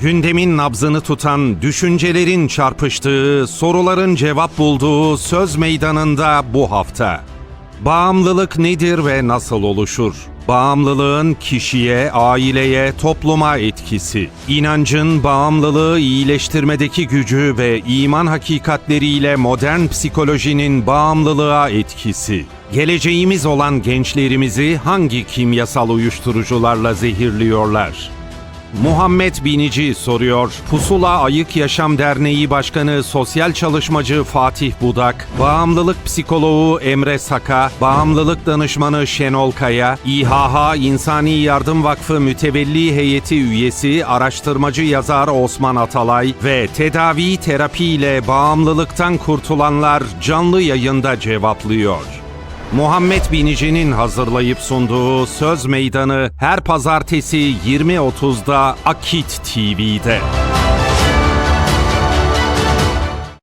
Gündemin nabzını tutan, düşüncelerin çarpıştığı, soruların cevap bulduğu söz meydanında bu hafta. Bağımlılık nedir ve nasıl oluşur? Bağımlılığın kişiye, aileye, topluma etkisi. İnancın bağımlılığı iyileştirmedeki gücü ve iman hakikatleriyle modern psikolojinin bağımlılığa etkisi. Geleceğimiz olan gençlerimizi hangi kimyasal uyuşturucularla zehirliyorlar? Muhammed Binici soruyor. Pusula Ayık Yaşam Derneği Başkanı Sosyal Çalışmacı Fatih Budak, Bağımlılık Psikoloğu Emre Saka, Bağımlılık Danışmanı Şenol Kaya, İHH İnsani Yardım Vakfı Mütevelli Heyeti Üyesi Araştırmacı Yazar Osman Atalay ve tedavi terapi ile bağımlılıktan kurtulanlar canlı yayında cevaplıyor. Muhammed Binici'nin hazırlayıp sunduğu Söz Meydanı her pazartesi 20.30'da Akit TV'de.